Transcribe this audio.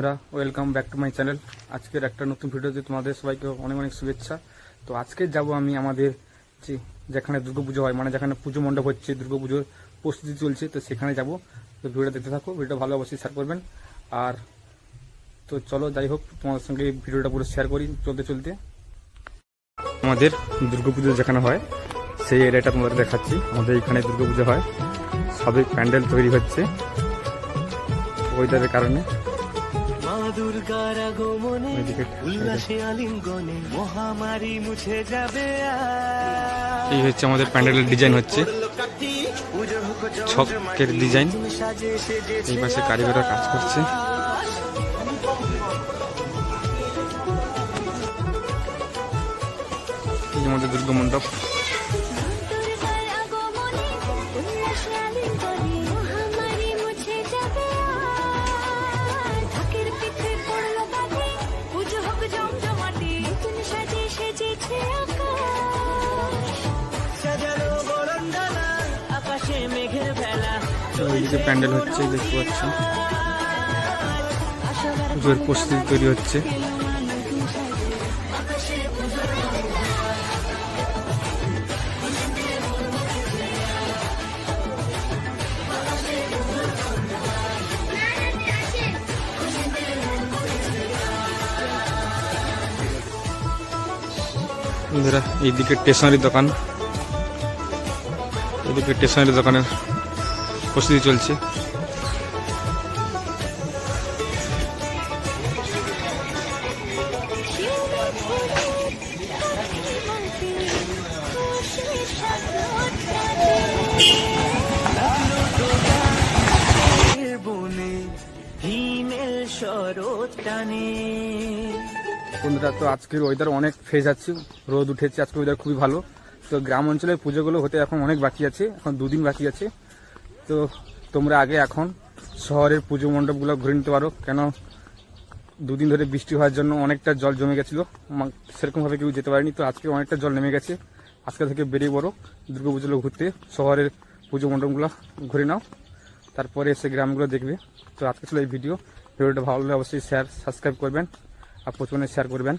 বন্ধুরা welcome back to my channel আজকের একটা নতুন ভিডিওতে তোমাদের সবাইকে অনেক অনেক শুভেচ্ছা। তো আজকে যাব আমি আমাদের যে, যেখানে দুর্গাপুজো হয় মানে যেখানে পুজো মণ্ডপ হচ্ছে, দুর্গাপুজোর প্রস্তুতি চলছে, তো সেখানে যাব। তো ভিডিওটা দেখতে থাকো, ভিডিওটা ভালো অবশ্যই শেয়ার করবেন। আর তো চলো, যাই হোক, তোমাদের সঙ্গে এই ভিডিওটা পুরো শেয়ার করি, চলতে চলতে। আমাদের দুর্গাপুজো যেখানে হয়, সেই এরিয়াটা তোমাদের দেখাচ্ছি। আমাদের এখানে দুর্গাপুজো হয়। সবই প্যান্ডেল তৈরি হচ্ছে। ওয়েদারের কারণে। দুর্গার আগমনে উল্লাসে আলিঙ্গনে মহামারী মুছে যাবে এই হচ্ছে আমাদের প্যান্ডেলের ডিজাইন হচ্ছে। ছকের ডিজাইন। এই পাশে কারিগররা কাজ করছে। এই আমাদের দুর্গা মণ্ডপ। প্যান্ডেল হচ্ছে দেখতে পাচ্ছি। পুজোর প্রস্তুতি তৈরি হচ্ছে। এইদিকে স্টেশনারি দোকান। এদিকে স্টেশনারি দোকানের প্রস্তুতি চলছে। বন্ধুরা, তো আজকের ওয়েদার অনেক ফ্রেশ আছে। রোদ উঠেছে আজকে ওয়েদার খুবই ভালো। তো গ্রাম অঞ্চলের পুজোগুলো হতে এখন অনেক বাকি আছে, এখন দুদিন বাকি আছে। তো তোমরা আগে এখন শহরের পুজো মণ্ডপগুলো ঘুরে নিতে পারো, কেন দুদিন ধরে বৃষ্টি হওয়ার জন্য অনেকটা জল জমে গেছিল। সেরকমভাবে কেউ যেতে পারেনি, তো আজকে অনেকটা জল নেমে গেছে। আজকে থেকে বেরিয়ে পড়ো দুর্গা পুজোগুলো ঘুরতে, শহরের পুজো মণ্ডপগুলো ঘুরে নাও। তারপরে এসে গ্রামগুলো দেখবে। তো আজকে ছিল এই ভিডিও। ভিডিওটা ভালো লাগলে অবশ্যই শেয়ার সাবস্ক্রাইব করবেন, আর প্রচুর শেয়ার করবেন।